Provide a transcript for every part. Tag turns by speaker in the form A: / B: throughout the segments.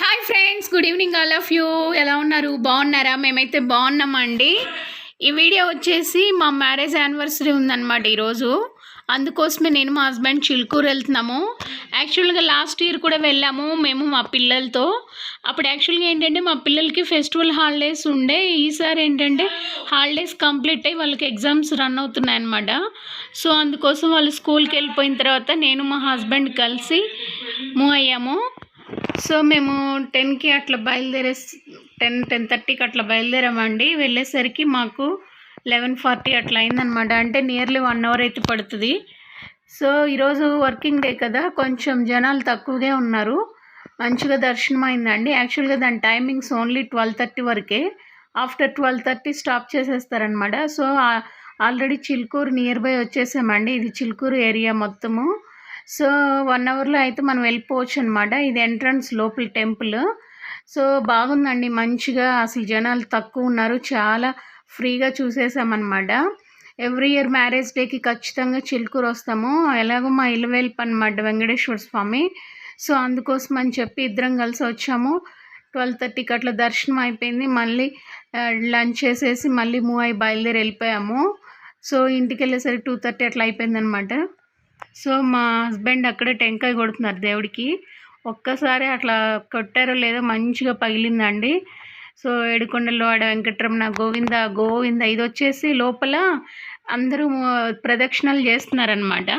A: Hi friends good evening all of you ఎలా ఉన్నారు? బాగున్నారా? మేమైతే బాగున్నామండి. ఈ వీడియో వచ్చేసి మా మ్యారేజ్ యానివర్సరీ ఉందన్నమాట ఈరోజు. అందుకోసమే నేను మా హస్బెండ్ చిలుకూరు వెళ్తున్నాము. యాక్చువల్గా లాస్ట్ ఇయర్ కూడా వెళ్ళాము మేము మా పిల్లలతో. అప్పుడు యాక్చువల్గా ఏంటంటే మా పిల్లలకి ఫెస్టివల్ హాలిడేస్ ఉండే. ఈసారి ఏంటంటే హాలిడేస్ కంప్లీట్ అయ్యి వాళ్ళకి ఎగ్జామ్స్ రన్ అవుతున్నాయి అనమాట సో అందుకోసం వాళ్ళు స్కూల్కి వెళ్ళిపోయిన తర్వాత నేను మా హస్బెండ్ కలిసి మూవ్ అయ్యాము. సో మేము టెన్కి అట్లా బయలుదేరే టెన్ టెన్ థర్టీకి అట్లా బయలుదేరామండి. వెళ్ళేసరికి మాకు లెవెన్ ఫార్టీ అట్లా అయిందనమాట అంటే నియర్లీ వన్ అవర్ అయితే పడుతుంది. సో ఈరోజు వర్కింగ్ డే కదా కొంచెం జనాలు తక్కువగా ఉన్నారు. మంచిగా దర్శనం అయిందండి. యాక్చువల్గా దాని టైమింగ్స్ ఓన్లీ ట్వెల్వ్ థర్టీ వరకే. After twelve thirty stop చేసేస్తారనమాట so already Chilukuru near by వచ్చేసామండి. ఇది చిలుకూరు ఏరియా మొత్తము. సో వన్ అవర్లో అయితే మనం వెళ్ళిపోవచ్చు అనమాట ఇది ఎంట్రన్స్ లోపల టెంపుల్. సో బాగుందండి. మంచిగా అసలు జనాలు తక్కువ ఉన్నారు. చాలా ఫ్రీగా చూసేసామన్నమాట ఎవ్రీ ఇయర్ మ్యారేజ్ డేకి ఖచ్చితంగా చిలుకూరు వస్తాము. ఎలాగో మా ఇల్లు వెళ్ళి అనమాట వెంకటేశ్వర స్వామి. సో అందుకోసం అని చెప్పి ఇద్దరం కలిసి వచ్చాము. ట్వెల్వ్ థర్టీకి అట్లా దర్శనం అయిపోయింది. మళ్ళీ లంచ్ చేసేసి మళ్ళీ మూవ్ అయ్యి బయలుదేరి వెళ్ళిపోయాము. సో ఇంటికి వెళ్ళేసరికి టూ థర్టీ అట్లా అయిపోయిందనమాట. సో మా హస్బెండ్ అక్కడే టెంకాయ కొడుతున్నారు దేవుడికి. ఒక్కసారి అట్లా కొట్టారో లేదో మంచిగా పగిలిందండి. సో ఏడుకొండలో ఆడ వెంకటరమణ గోవింద గోవింద ఇది వచ్చేసి లోపల అందరూ ప్రదక్షిణలు చేస్తున్నారనమాట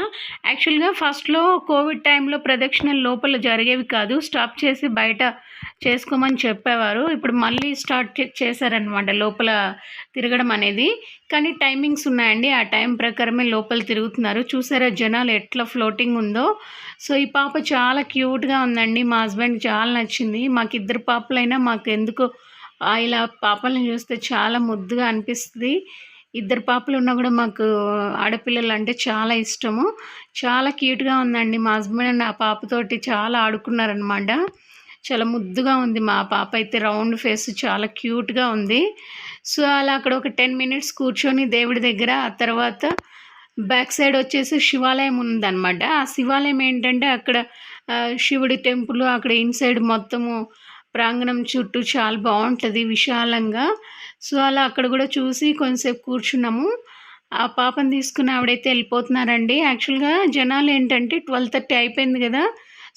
A: యాక్చువల్గా ఫస్ట్లో కోవిడ్ టైంలో ప్రదక్షిణలు లోపల జరిగేవి కాదు. స్టాప్ చేసి బయట చేసుకోమని చెప్పేవారు. ఇప్పుడు మళ్ళీ స్టార్ట్ చేశారనమాట లోపల తిరగడం అనేది. కానీ టైమింగ్స్ ఉన్నాయండి. ఆ టైం ప్రకారమే లోపల తిరుగుతున్నారు. చూసారా జనాలు ఎట్లా ఫ్లోటింగ్ ఉందో. సో ఈ పాప చాలా క్యూట్గా ఉందండి. మా హస్బెండ్కి చాలా నచ్చింది. మాకు ఇద్దరు పాపలైనా మాకు ఎందుకు ఇలా పాపలను చూస్తే చాలా ముద్దుగా అనిపిస్తుంది. ఇద్దరు పాపలు ఉన్నా కూడా మాకు ఆడపిల్లలు అంటే చాలా ఇష్టము. చాలా క్యూట్గా ఉందండి. మా హస్బెండ్ ఆ పాపతోటి చాలా ఆడుకున్నారనమాట చాలా ముద్దుగా ఉంది. మా పాప అయితే రౌండ్ ఫేస్ చాలా క్యూట్గా ఉంది. సో అలా అక్కడ ఒక టెన్ మినిట్స్ కూర్చొని దేవుడి దగ్గర ఆ తర్వాత బ్యాక్ సైడ్ వచ్చేసి శివాలయం ఉందన్నమాట. ఆ శివాలయం ఏంటంటే అక్కడ శివుడి టెంపుల్ అక్కడ ఇన్సైడ్ మొత్తము ప్రాంగణం చుట్టూ చాలా బాగుంటుంది విశాలంగా. సో అలా అక్కడ కూడా చూసి కొంతసేపు కూర్చున్నాము. ఆ పాపను తీసుకుని ఆవిడైతే వెళ్ళిపోతున్నారండి. యాక్చువల్గా జనాలు ఏంటంటే ట్వెల్వ్ థర్టీ అయిపోయింది కదా.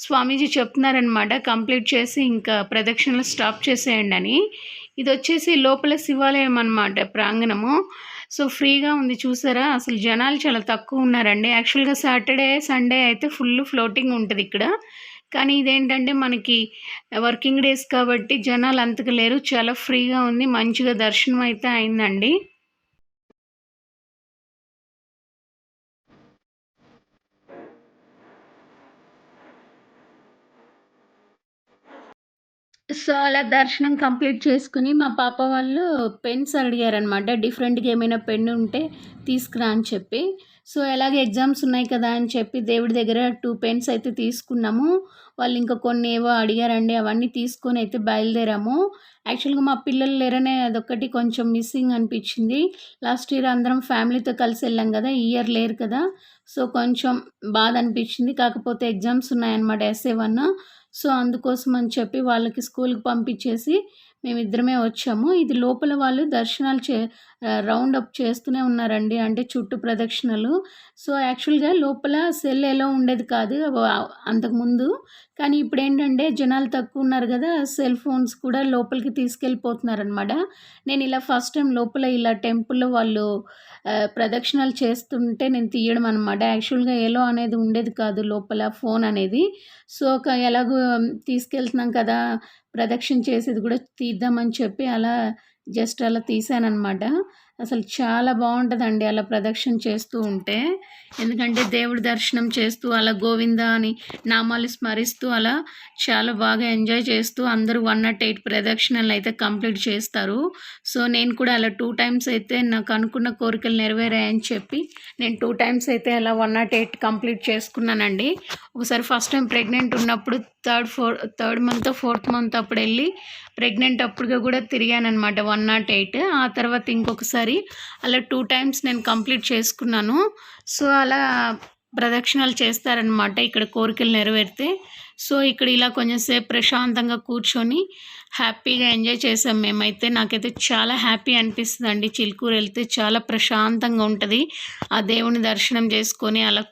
A: స్వామీజీ చెప్తున్నారనమాట కంప్లీట్ చేసి ఇంకా ప్రదక్షిణలు స్టాప్ చేసేయండి అని. ఇది వచ్చేసి లోపల శివాలయం అనమాట ప్రాంగణము. సో ఫ్రీగా ఉంది చూసారా? అసలు జనాలు చాలా తక్కువ ఉన్నారండి. యాక్చువల్గా సాటర్డే సండే అయితే ఫుల్ ఫ్లోటింగ్ ఉంటుంది ఇక్కడ. కానీ ఇదేంటంటే మనకి వర్కింగ్ డేస్ కాబట్టి జనాలు అంతకు లేరు. చాలా ఫ్రీగా ఉంది మంచిగా దర్శనం అయితే అయిందండి. సో అలా దర్శనం కంప్లీట్ చేసుకుని మా పాప వాళ్ళు పెన్స్ అడిగారనమాట డిఫరెంట్గా ఏమైనా పెన్ ఉంటే తీసుకురా అని చెప్పి. సో ఎలాగే ఎగ్జామ్స్ ఉన్నాయి కదా అని చెప్పి దేవుడి దగ్గర టూ పెన్స్ అయితే తీసుకున్నాము. వాళ్ళు ఇంకా కొన్ని ఏవో అడిగారండి అవన్నీ తీసుకొని అయితే బయలుదేరాము. యాక్చువల్గా మా పిల్లలు లేరనే అదొక్కటి కొంచెం మిస్సింగ్ అనిపించింది. లాస్ట్ ఇయర్ అందరం ఫ్యామిలీతో కలిసి వెళ్ళాం కదా ఈ ఇయర్ లేరు కదా. సో కొంచెం బాధ అనిపించింది. కాకపోతే ఎగ్జామ్స్ ఉన్నాయన్నమాట ఎస్ఏ వన్. సో అందుకోసం అని చెప్పి వాళ్ళకి స్కూల్కి పంపించేసి మేమిద్దరమే వచ్చాము. ఇది లోపల వాళ్ళు దర్శనాలు చే రౌండ్ అప్ చేస్తూనే ఉన్నారండి. అంటే చుట్టూ ప్రదక్షిణలు. సో యాక్చువల్గా లోపల సెల్ ఎలా ఉండేది కాదు. అంతకుముందు కానీ ఇప్పుడు ఏంటంటే జనాలు తక్కువ ఉన్నారు కదా సెల్ ఫోన్స్ కూడా లోపలికి తీసుకెళ్ళిపోతున్నారనమాట నేను ఇలా ఫస్ట్ టైం లోపల ఇలా టెంపుల్లో వాళ్ళు ప్రదక్షిణాలు చేస్తుంటే నేను తీయడం అనమాట యాక్చువల్గా ఎలో అనేది ఉండేది కాదు లోపల ఫోన్ అనేది. సో ఒక ఎలాగో తీసుకెళ్తున్నాం కదా ప్రదక్షిణ చేసేది కూడా తీద్దామని చెప్పి అలా జస్ట్ అలా తీసానమాట అసలు చాలా బాగుంటుందండి అలా ప్రదక్షిణ చేస్తూ ఉంటే. ఎందుకంటే దేవుడి దర్శనం చేస్తూ అలా గోవింద అని నామాలు స్మరిస్తూ అలా చాలా బాగా ఎంజాయ్ చేస్తూ అందరూ వన్ నాట్ ఎయిట్ ప్రదక్షిణలు అయితే కంప్లీట్ చేస్తారు. సో నేను కూడా అలా టూ టైమ్స్ అయితే నాకు అనుకున్న కోరికలు నెరవేరాయని చెప్పి నేను టూ టైమ్స్ అయితే అలా వన్ నాట్ ఎయిట్ కంప్లీట్ చేసుకున్నానండి. ఒకసారి ఫస్ట్ టైం ప్రెగ్నెంట్ ఉన్నప్పుడు third four third month fourth month అప్పుడు వెళ్ళి ప్రెగ్నెంట్ అప్పుడుగా కూడా తిరిగానమాట వన్ నాట్ ఎయిట్. ఆ తర్వాత ఇంకొకసారి అలా టూ టైమ్స్ నేను కంప్లీట్ చేసుకున్నాను. సో అలా ప్రదక్షిణాలు చేస్తారనమాట ఇక్కడ కోరికలు నెరవేరితే. సో ఇక్కడ ఇలా కొంచెం సేపు ప్రశాంతంగా కూర్చొని హ్యాపీగా ఎంజాయ్ చేసాం మేమైతే. నాకైతే చాలా హ్యాపీ అనిపిస్తుంది అండి చిలుకూరు వెళ్తే చాలా ప్రశాంతంగా ఉంటుంది. ఆ దేవుని దర్శనం చేసుకొని అలా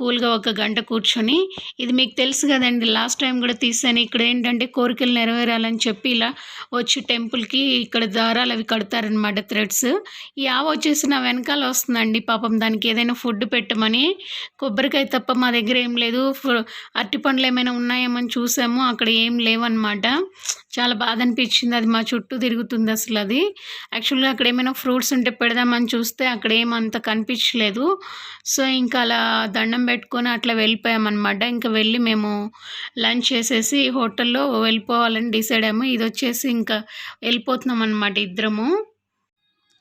A: కూల్గా ఒక గంట కూర్చొని ఇది మీకు తెలుసు కదండి లాస్ట్ టైం కూడా తీసాను. ఇక్కడ ఏంటంటే కోరికలు నెరవేరాలని చెప్పి ఇలా వచ్చి టెంపుల్కి ఇక్కడ దారాలు అవి కడతారనమాట థ్రెడ్స్. ఈ ఆవ వచ్చేసి నా వెనకాల వస్తుందండి పాపం. దానికి ఏదైనా ఫుడ్ పెట్టమని. కొబ్బరికాయ తప్ప మా దగ్గర ఏం లేదు. అరటిపండ్లు అరటి పండ్లు ఏమైనా ఉన్నాయేమో అని చూసాము. అక్కడ ఏం లేవన్నమాట. చాలా బాధ అనిపించింది అది మా చుట్టూ తిరుగుతుంది అసలు అది. యాక్చువల్గా అక్కడ ఏమైనా ఫ్రూట్స్ ఉంటే పెడదామని చూస్తే అక్కడ ఏమంత కనిపించలేదు. సో ఇంకా అలా దండం పెట్టుకొని అట్లా వెళ్ళిపోయామన్నమాట. ఇంకా వెళ్ళి మేము లంచ్ చేసేసి హోటల్లో వెళ్ళిపోవాలని డిసైడ్ అయ్యాము. ఇది వచ్చేసి ఇంకా వెళ్ళిపోతున్నాం అనమాట ఇద్దరము.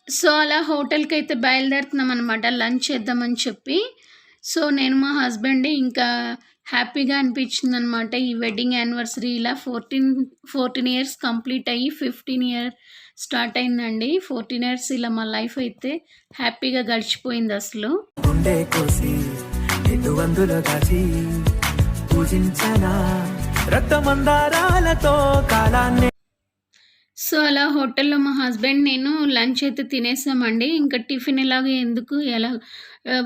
A: సో అలా హోటల్కి అయితే బయలుదేరుతున్నాం అనమాట లంచ్ చేద్దామని చెప్పి. సో నేను మా హస్బెండ్ ఇంకా హ్యాపీగా అనిపించింది అనమాట ఈ వెడ్డింగ్ యానివర్సరీ ఇలా ఫోర్టీన్ ఫోర్టీన్ ఇయర్స్ కంప్లీట్ అయ్యి ఫిఫ్టీన్ ఇయర్ స్టార్ట్ అయిందండి. ఫోర్టీన్ ఇయర్స్ ఇలా మా లైఫ్ అయితే హ్యాపీగా గడిచిపోయింది అసలు.
B: పూజించనా? రక్తమందారాలతో కాలాన్ని
A: సో అలా హోటల్లో మా హస్బెండ్ నేను లంచ్ అయితే తినేసామండి. ఇంకా టిఫిన్ ఎలాగ ఎందుకు ఎలా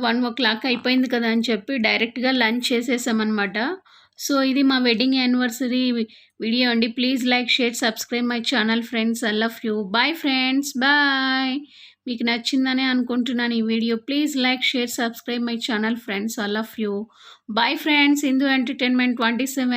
A: వన్ ఓ క్లాక్ అయిపోయింది కదా అని చెప్పి డైరెక్ట్గా లంచ్ చేసేసామన్నమాట. సో ఇది మా వెడ్డింగ్ యానివర్సరీ వీడియో అండి. Please like share subscribe my channel friends. I love you. Bye friends. Bye. మీకు నచ్చిందని అనుకుంటున్నాను ఈ video. Please like share subscribe my channel friends. I love you. Bye friends. Hindu entertainment twenty seven.